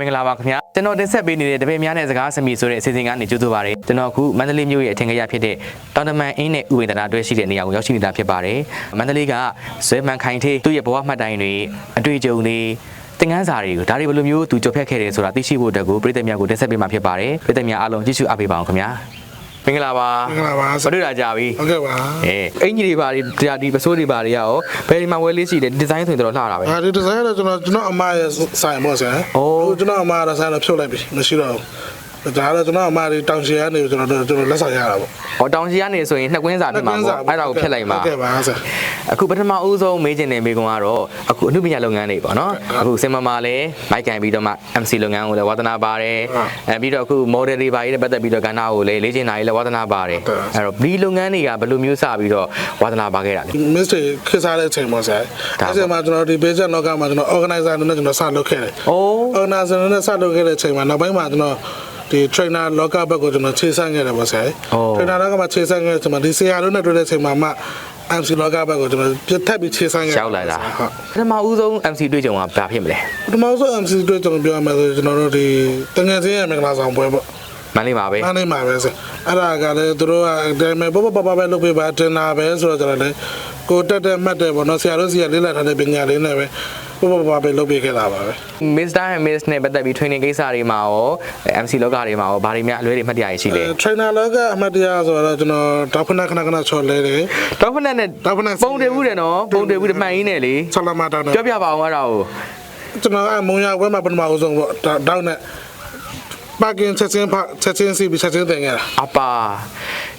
မင်္ဂလာပါခင်ဗျာကျွန်တော်တင်ဆက်ပေးနေတဲ့တပည့်များနဲ့စကားစမီဆိုတဲ့အစီအစဉ်ကနေကြိုဆိုပါရစေကျွန်တော်အခုမန္တလေးမြို့ရဲ့အထင်ကရဖြစ်တဲ့တောင်တမန်အင်းနဲ့ဥဝေဒနာတွဲရှိတဲ့နေရာကိုရောက်ရှိနေတာဖြစ်ပါတယ်မန္တလေးကဇွဲမှန်ခိုင်ထေးသူ့ရဲ့ဘဝမှတ်တိုင်တွေအတွေ့အကြုံတွေသင်ခန်းစာတွေကိုဒါတွေဘယ်လိုမျိုးသူကြုံဖြတ်ခဲ့တယ်ဆိုတာသိရှိဖို့အတွက်ကိုပြည်သက်များကိုတင်ဆက်ပေးမှာဖြစ်ပါတယ်ပြည်သက်များအားလုံးကြည့်ရှုအားပေးပါအောင်ခင်ဗျာ မင်္ဂလာပါမင်္ဂလာပါမတွေ့တာကြပြီဟုတ်ကဲ့ပါအဲအင်ကြီးတွေပါဒီဒါဒီပစိုးတွေပါတွေရောဘယ်ဒီမှာဝယ်လေးရှိတယ်ဒီဇိုင်းဆိုရင်တော့လှတာပဲအဲဒီဒီဇိုင်းကတော့ကျွန်တော်ကျွန်တော်အမရဲ့ဆိုင်ပေါ့ဆရာအိုးဟိုကျွန်တော်အမရဲ့ဆိုင်တော့ဖြုတ်လိုက်ပြီမရှိတော့ဘူး ဒါကတော့ကျွန်တော်အမတွေတောင်ချီကနေကျွန်တော်တို့ကျွန်တော်လက်ဆောင်ရတာပေါ့ဟောတောင်ကြီးကနေဆိုရင်နှစ်ကွင်းစာဖြစ်မှာပေါ့အဲ့ဒါကိုဖြတ်လိုက်မှာဟုတ်ကဲ့ပါဆရာ အခုပထမဦးဆုံးမေးချင်တဲ့မေးခွန်းကတော့အခုအမှုပညာလုပ်ငန်းတွေပေါ့နော်အခုစင်မမာလည်းမိုက်ကန်ပြီးတော့မှ MC လုပ်ငန်းကိုလည်းဝါသနာပါတယ်အဲပြီးတော့အခု model တွေပါရေးနဲ့ပတ်သက်ပြီးတော့ကဏ္ဍကိုလည်းလေ့ကျင့်တာကြီးလည်းဝါသနာပါတယ်အဲ့တော့ဒီလုပ်ငန်းတွေကဘယ်လိုမျိုးစပြီးတော့ဝါသနာပါခဲ့တာလဲ မစ္စတာခစ်စားတဲ့အချိန်ပေါ့ဆရာအဲ့ဒီမှာကျွန်တော်ဒီ page လောကမှာကျွန်တော် organizer အနေနဲ့ကျွန်တော်စလုပ်ခဲ့တယ် အိုး organizer နဲ့စလုပ်ခဲ့တဲ့အချိန်မှာနောက်ပိုင်းမှာကျွန်တော် ဒီ trainer လောကဘက်ကိုကျွန်တော်ခြေဆန့်ခဲ့တယ်ပေါ့ဆရာ trainer လောကမှာခြေဆန့်ခဲ့တဲ့အချိန်မှာဒီဆရာတို့နဲ့တွေ့တဲ့အချိန်မှာမှ MC လောကဘက်ကိုကျွန်တော်ပြတ်ထပ်ပြီးခြေဆန့်ခဲ့ရောက်လာတာဟုတ်ပထမဦးဆုံး MC တွေ့ကြုံကဘာဖြစ်မလဲပထမဆုံး MC တွေ့ကျွန်တော်ပြောရမယ်ဆိုကျွန်တော်တို့ဒီတငယ်ချင်းရဲ့မင်္ဂလာဆောင်ပွဲပေါ့မန္တလေးမှာပဲအားနေမှာပဲဆိုအဲ့ဒါကလည်းသူတို့ကဒါပေမဲ့ပပပပပဲလုပ်ပေးပါတင်တာပဲဆိုတော့ကျွန်တော်လည်းကိုတက်တက်မှတ်တယ်ပေါ့နော်ဆရာတို့စီကလေးလာထားတဲ့ပညာလေးနဲ့ပဲ ပပပပပဲလုပ်ပေးခဲ့တာပါပဲ Mr. and Miss နဲ့ပတ်သက်ပြီး training ကိစ္စတွေမှာရော MC လောကတွေမှာရောဘာတွေများအလွဲတွေမှတ်တရရရှိလဲ trainer လောကအမှတ်တရဆိုတော့ကျွန်တော်တောက်ဖနခဏခဏချော်လဲတယ်တော့ဖက်နဲ့တော့ဖက်နဲ့ပုံတယ်ဘူးတယ်နော်ပုံတယ်ဘူးတယ်မှန်ရင်းနဲ့လေဆလာမတောင်းနဲ့ပြောပြပါအောင်အဲ့ဒါကိုကျွန်တော်အမုံရဘွဲမှာပထမဦးဆုံးပေါ့တောက်နဲ့ ပါကင်ချက်ချင်းဖချက်ချင်းစီပြီးချက်ချင်းတင်ခဲ့တာ အပါ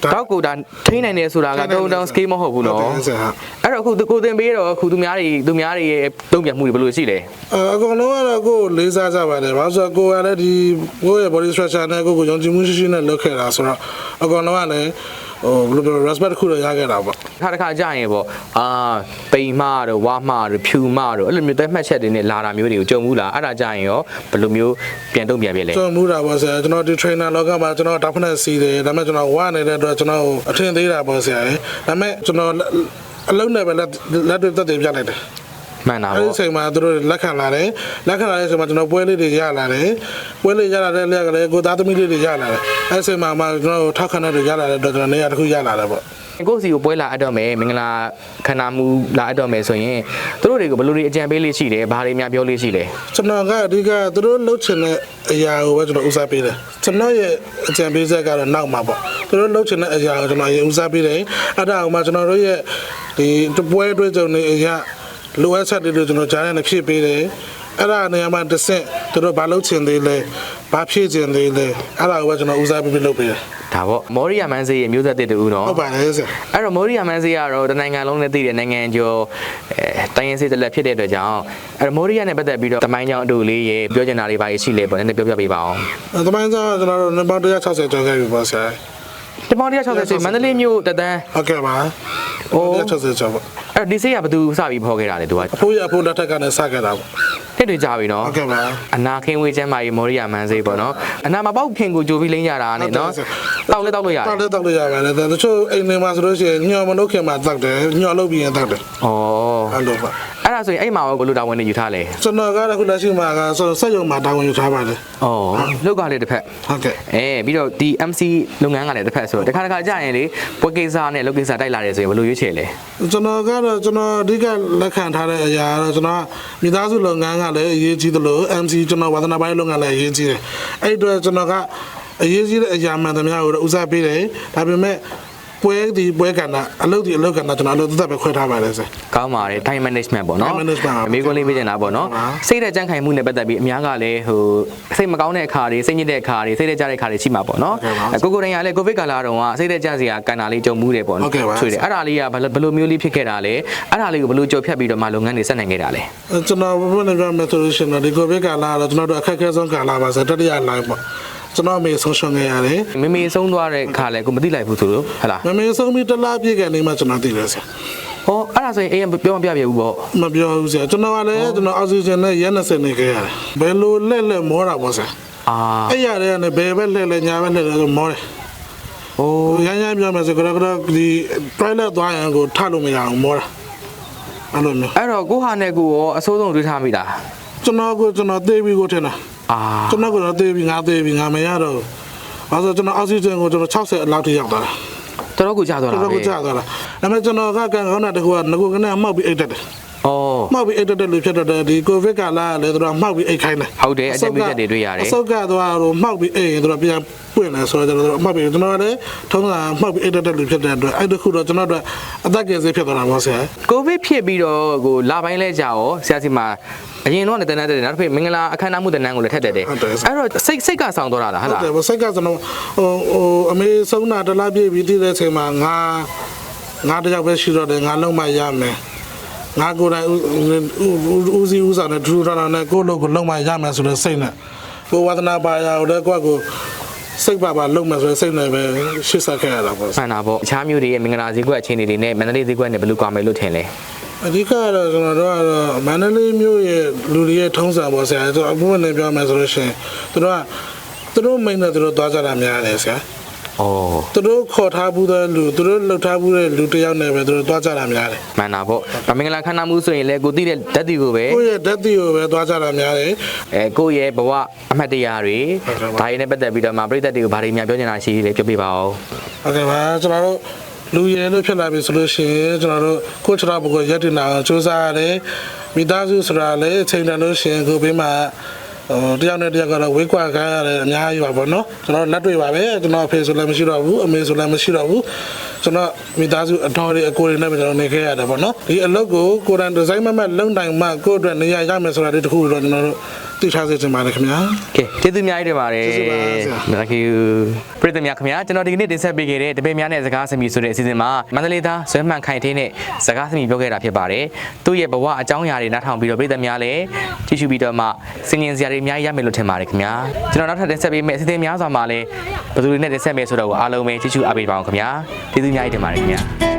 တော့ကိုဒါထိနိုင်တယ်ဆိုတာကတုံတောင် scale မဟုတ်ဘူးနော်ဟုတ်တယ်ဆရာအဲ့တော့အခုကိုတင်ပေးတော့အခုသူများတွေသူများတွေရဲ့တုံ့ပြန်မှုတွေဘယ်လိုရှိလဲအကောင်လုံးကတော့ကိုယ်လေးစားကြပါတယ်။ဘာလို့ဆိုတော့ကိုယ်ကလည်းဒီကိုယ့်ရဲ့ body structure နဲ့ကိုယ့်ကိုယုံကြည်မှုရှိရှိနဲ့လုပ်ခဲ့တာဆိုတော့အကောင်လုံးကလည်း ဟိုဘယ်လိုပြော respect တစ်ခုတော့ရခဲ့တာပေါ့ခါတစ်ခါကြာရင်ပေါ့အာပိန်မတို့ဝါမတို့ဖြူမတို့အဲ့လိုမျိုးသက်မှတ်ချက်တွေနဲ့လာတာမျိုးတွေကိုကြုံဘူးလားအဲ့ဒါကြာရင်ရောဘယ်လိုမျိုးပြန်တုံ့ပြန်ပြလဲ။ကျွန်တော်မူတာပေါ့ဆရာကျွန်တော်ဒီ trainer လောကမှာကျွန်တော်တောက်ဖက်စီးတယ်ဒါပေမဲ့ကျွန်တော်ဝါနေတဲ့အတွက်ကျွန်တော်အထင်သေးတာပေါ့ဆရာ။ဒါပေမဲ့ကျွန်တော်အလုံးနဲ့ပဲလက်လက်တွေတက်တယ်ပြလိုက်တယ် မှန်တာ။အဲဒီပေါ့အချိန်မှာသူတို့လက်ခံလာတယ်။လက်ခံလာတဲ့အချိန်မှာကျွန်တော်ပွဲလေးတွေရလာတယ်။ပွဲလေးရလာတဲ့လက်ကလေးကိုသားသမီးလေးတွေရလာတယ်။အဲဒီအချိန်မှာမှကျွန်တော်ထောက်ခံတဲ့တွေရလာတဲ့အတွက်ကျွန်တော်နေရာတစ်ခုရလာတယ်ပေါ့။ကိုယ့်စီကိုပွဲလာအပ်တော့မယ်မင်္ဂလာခန္ဓာမူလာအပ်တော့မယ်ဆိုရင်သူတို့တွေကိုဘယ်လိုတွေအကြံပေးလေးရှိတယ်ဘာတွေများပြောလေးရှိလဲကျွန်တော်ကအဓိကသူတို့လှုပ်ချင်တဲ့အရာကိုပဲကျွန်တော်ဦးစားပေးတယ်ကျွန်တော်ရဲ့အကြံပေးချက်ကတော့နောက်မှာပေါ့သူတို့လှုပ်ချင်တဲ့အရာကိုကျွန်တော်ရင်ဦးစားပေးတယ်အဲ့ဒါအောင်မှကျွန်တော်တို့ရဲ့ဒီတပွဲအတွက်ကျွန်တော်အရာ လိုအပ်ချက်တွေကိုကျွန်တော်ကြားနဲ့ဖြည့်ပေးတယ်အဲ့ဒါနေရာမှာတစ်ဆင့်သူတို့ဘာလှုပ်ချင်သေးလဲဘာဖြည့်ချင်သေးလဲအဲ့ဒါကိုပဲကျွန်တော်ဦးစားပေးပြီးလုပ်ပေးတယ်ဒါပေါ့မော်ရီယာမန်းစေးရဲ့မျိုးဆက်တစ်တူနော်ဟုတ်ပါတယ်ဆရာအဲ့တော့မော်ရီယာမန်းစေးကတော့တနိုင်ငံလုံးနဲ့တည်တဲ့နိုင်ငံကျော်အဲတိုင်းရင်းစေးတစ်လက်ဖြစ်တဲ့အတွက်ကြောင့်အဲ့တော့မော်ရီယာနဲ့ပတ်သက်ပြီးတော့တမိုင်းကြောင်အတူလေးရေပြောချင်တာတွေပါရှိလဲပေါ့နည်းနည်းပြောပြပေးပါအောင်အဲ့တမိုင်းစားကျွန်တော်တို့နံပါတ်160ကျော်ခဲ့ပြီပေါ့ဆရာတမောင်160စေးမန္တလေးမြို့တသန်းဟုတ်ကဲ့ပါအိုး160ကျော်ပေါ့ အဲ့တော့ဒီစေးကဘယ်သူစပြီးဖော်ခဲ့တာလဲသူကအဖိုးရအဖိုးလက်ထက်ကနေစခဲ့တာပေါ့ တစ်တွေကြပြီနော်ဟုတ်ကဲ့ပါအနာခင်းဝေးချမ်းမာရေးမော်ရီယာမန်းစေးပေါ့နော်အနာမပေါက်ခင်ကိုကြိုပြီးလိမ့်ကြတာနဲ့နော်တော က်လဲတောက်လို့ရတယ်တောက်လဲတောက်လို့ရပါတယ်တချို့အိမ်တွေမှာဆိုလို့ရှိရင်ညော်မလုပ်ခင်မှာတောက်တယ်ညော်လုပ်ပြီးရင်တောက်တယ်ဩအဲ့လိုပါအဲ့ဒါဆိုရင်အဲ့မှာရောဘယ်လိုတာဝန်တွေယူထားလဲကျွန်တော်ကတော့ခုလက်ရှိမှာကစက်ရုံမှာတာဝန်ယူထားပါတယ်ဩလောက်ကလည်းတစ်ဖက်ဟုတ်ကဲ့အဲပြီးတော့ဒီ MC လုပ်ငန်းကလည်းတစ်ဖက်ဆိုတော့တခါတခါကြာရင်လေပွဲကိစ္စနဲ့လုပ်ကိစ္စတိုက်လာတယ်ဆိုရင်ဘယ်လိုရွေးချယ်လဲကျွန်တော်ကတော့ကျွန်တော်အဓိကလက်ခံထားတဲ့အရာကတော့ကျွန်တော်မိသားစုလုပ်ငန်းကလည်းအရေးကြီးသလို MC ကျွန်တော်ဝါသနာပိုင်းလုပ်ငန်းလည်းအရေးကြီးတယ်အဲ့ဒီအတွက်ကျွန်တော်က အရေးကြီးတဲ့အရာမှန်သမျှကိုတော့ဦးစားပေးတယ်ဒါပေမဲ့ပွဲဒီပွဲကဏ္ဍအလုပ်ဒီအလုပ်ကဏ္ဍကျွန်တော်အလုပ်သက်သက်ပဲခွဲထားပါတယ်ဆရာကောင်းပါတယ် time management ပေါ့နော် time management ပါအမေကလေးပြချင်တာပေါ့နော်ဟုတ်ပါစိတ်တဲ့ကြံ့ခိုင်မှုနဲ့ပတ်သက်ပြီးအများကလည်းဟိုစိတ်မကောင်းတဲ့အခါတွေစိတ်ညစ်တဲ့အခါတွေစိတ်တဲ့ကြတဲ့အခါတွေရှိမှာပေါ့နော်ဟုတ်ကဲ့ပါကိုကိုတိုင်ကလည်းကိုဗစ်ကာလတုန်းကစိတ်တဲ့ကြစရာကန်တာလေးကြုံမှုတယ်ပေါ့ဟုတ်ကဲ့ပါချွေတယ်အဲ့ဒါလေးကဘယ်လိုဘယ်လိုမျိုးလေးဖြစ်ခဲ့တာလဲအဲ့ဒါလေးကိုဘယ်လိုကြော်ဖြတ်ပြီးတော့မှလုပ်ငန်းတွေဆက်နိုင်ခဲ့တာလဲကျွန်တော်ဘယ်လိုပြောမလဲဆိုလို့ရှိရင်တော့ဒီကိုဗစ်ကာလကတော့ကျွန်တော်တို့အခက်အခဲဆုံးကာလပါဆိုတတိယ line ပေါ့ ကျွန်တော်အမေဆုံးရှုံးခဲ့ရတယ်မေမေဆုံးသွားတဲ့အခါလဲကိုမသိလိုက်ဘူးဆိုလို့ဟဟလားမမေဆုံးပြီးတစ်လားပြည့်ကနေမှကျွန်တော်သိတယ်ဆရာဟောအဲ့ဒါဆိုရင်အေးပြောမပြပြဘူးပေါ့မပြောဘူးဆရာကျွန်တော်ကလည်းကျွန်တော်အောက်ဆီဂျင်နဲ့ရဲ20နေခဲ့ရတယ်ဘယ်လိုလက်လက်မောတာပေါ့ဆရာအာအဲ့ရတဲ့ကနေဘယ်ပဲလှည့်လဲညာပဲလှည့်လဲဆိုမောတယ်ဟိုဟိုရမ်းရမ်းပြောမယ်ဆိုကတော့ကတော့ဒီ toilet သွားရင်ကိုထလို့မရအောင်မောတာအဲ့လိုမျိုးအဲ့တော့ကိုဟာနဲ့ကိုရောအစိုးဆုံးတွေးထားမိတာကျွန်တော်ကိုကျွန်တော်သိပြီးကိုထင်တာ အာကျွန်တော်ကတော့သေးပြီငါသေးပြီငါမရတော့ဘာလို့ကျွန်တော်အောက်ဆီဂျင်ကိုကျွန်တော်60အလောက်ထိရောက်သွားတာတော်တော်ကိုကြာသွားတော်တာတော်ပဲကိုကြာသွားတာဒါပေမဲ့ကျွန်တော်ကကံကောင်းတာတကူကငကိုကနေမှောက်ပြီးအိတ်တက်တယ်ဩ မှောက်ပြီးအိတ်တက်တယ်လို့ဖြစ်တော့ဒီကိုဗစ်ကာလကလည်းတို့မှောက်ပြီးအိတ်ခိုင်းတယ်ဟုတ်တယ်အကြံပေးချက်တွေတွေ့ရတယ်အဆုတ်ကတော့ဟိုမှောက်ပြီးအိတ်ရင်တို့ပြန်ပွင့်တယ်ဆိုတော့ကျွန်တော်မှောက်ပြီးကျွန်တော်လည်းထုံးစံမှောက်ပြီးအိတ်တက်တယ်လို့ဖြစ်တဲ့အတွက်အဲ့ဒီခုတော့ကျွန်တော်တို့အသက်ကယ်ဆေးဖြစ်သွားတာပေါ့ဆရာကိုဗစ်ဖြစ်ပြီးတော့ကိုလာပိုင်းလဲကြာရောဆရာစီမှာအရင်တော့လည်းတန်းတန်းတယ်နောက်တစ်ဖက်မင်္ဂလာအခမ်းအနားမှုတန်းတန်းကိုလည်းထက်တက်တယ်အဲ့တော့စိတ်စိတ်ကဆောင်တော့တာလားဟုတ်ဟုတ်လားတယ်ဗစိတ်ကကျွန်တော်ဟိုဟိုအမေဆုံးတာတစ်လားပြည့်ပြီးတည်တဲ့အချိန်မှာငါငါတယောက်ပဲရှိတော့တယ်ငါလုံးမရမယ် ငါကိုယ်တိုင်ဦးစီးဦးဆောင်တဲ့ဒူရနာနဲ့ကိုလုံးကိုလုံးမရမယ်ဆိုတဲ့စိတ်နဲ့ကိုဝါသနာပါရတဲ့ကွက်ကိုစိတ်ပါပါလုံးမယ်ဆိုတဲ့စိတ်နဲ့ပဲရှေ့ဆက်ခဲ့ရတာပေါ့မှန်တာပေါ့အခြားမျိုးတွေရဲ့မင်္ဂလာဈေးကွက်အခြေအနေတွေနဲ့မန္တလေးဈေးကွက်နဲ့ဘယ်လိုကွာမယ်လို့ထင်လဲအဓိကကတော့ကျွန်တော်တို့ကတော့မန္တလေးမြို့ရဲ့လူတွေရဲ့ထုံးစံပေါ့ဆရာကျွန်တော်အပွင့်နဲ့ပြောမယ်ဆိုလို့ရှိရင်သူတို့ကသူတို့မိန်နဲ့သူတို့သွားကြတာများတယ်ဆရာ ဩသူတို့ခေါ်ထားဘူးတဲ့လူသူတို့လှုပ်ထားဘူးတဲ့လူတစ်ယောက်နဲ့ပဲသူတို့သွားကြတာများတယ်မှန်တာပေါ့ဒါမင်္ဂလာခမ်းနားမှုဆိုရင်လည်းကိုသိတဲ့ဓာတ်တီကိုပဲကိုယ့်ရဲ့ဓာတ်တီကိုပဲသွားကြတာများတယ်အဲကိုယ့်ရဲ့ဘဝအမှတ်တရတွေဟုတ်ကဲ့ပါဒါရင်းနဲ့ပတ်သက်ပြီးတော့မှပြည်သက်တွေကိုဘာတွေများပြောနေတာရှိလဲပြောပြပါဦးဟုတ်ကဲ့ပါကျွန်တော်တို့လူရည်လို့ဖြစ်လာပြီဆိုလို့ရှိရင်ကျွန်တော်တို့ကိုယ့်ခြေထောက်ဘကိုရက်တင်တာကိုစူးစမ်းရတယ်မိသားစုဆိုတာလည်းအချိန်တန်လို့ရှိရင်ကိုယ်ဘေးမှာဟို တယောက်နဲ့တယောက်ကတော့ဝေးကွာခိုင်းရတယ်အများကြီးပါပေါ့နော်ကျွန်တော်လက်တွေ့ပါပဲကျွန်တော်အဖေဆိုလည်းမရှိတော့ဘူးအမေဆိုလည်းမရှိတော့ဘူးကျွန်တော်မိသားစုအတော်တွေအကိုတွေနဲ့ပဲကျွန်တော်နေခဲ့ရတယ်ပေါ့နော်ဒီအလုပ်ကိုကိုယ်တိုင်ဒီဇိုင်းမမတ်လုံနိုင်မှကိုယ့်အတွက်နေရာရမယ်ဆိုတာဒီတစ်ခုတော့ကျွန်တော်တို့သိထားစေချင်ပါတယ်ခင်ဗျာကဲ ကျေးဇူးအများကြီးတင်ပါတယ်ကျေးဇူးပါဆရာ Thank you ပြည်သူများခင်ဗျာကျွန်တော်ဒီကနေ့တင်ဆက်ပေးခဲ့တဲ့တပည့်များနဲ့စကားစမီဆိုတဲ့အစီအစဉ်မှာမန္တလေးသားဇွဲမှန်ခိုင်ထင်းနဲ့စကားစမီပြောခဲ့တာဖြစ်ပါတယ်သူ့ရဲ့ဘဝအကြောင်းအရာတွေနားထောင်ပြီးတော့ပြည်သူများလည်းကြည့်ရှုပြီးတော့မှစင်ရင်စရာတွေအများကြီးရမယ်လို့ထင်ပါတယ်ခင်ဗျာကျွန်တော်နောက်ထပ်တင်ဆက်ပေးမယ့်အစီအစဉ်များစွာမှာလည်းဘယ်သူတွေနဲ့တင်ဆက်မယ်ဆိုတော့အားလုံးပဲကြည့်ရှုအားပေးပါအောင်ခင်ဗျာကျေးဇူးအများကြီးတင်ပါတယ်ခင်ဗျာ